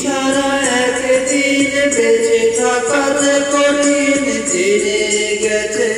ছাড়া একদিন বেঁচে থাকা যে কঠিন জেনে গেছে।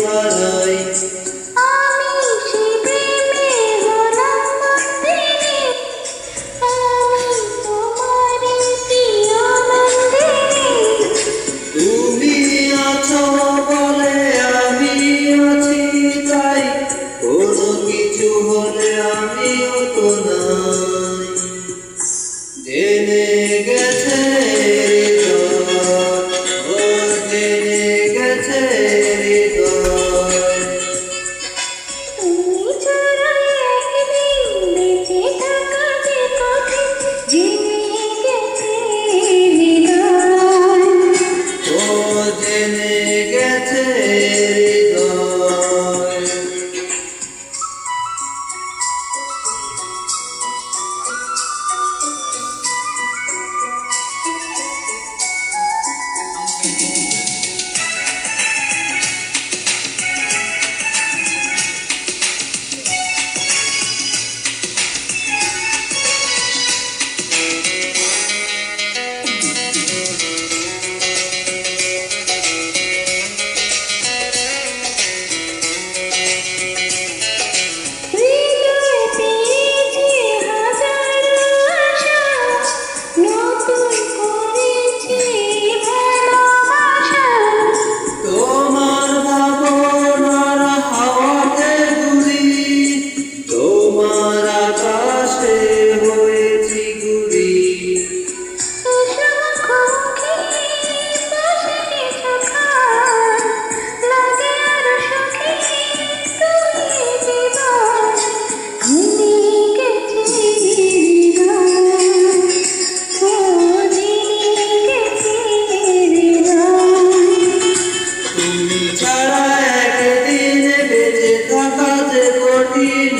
Shivana ছাড়া Ты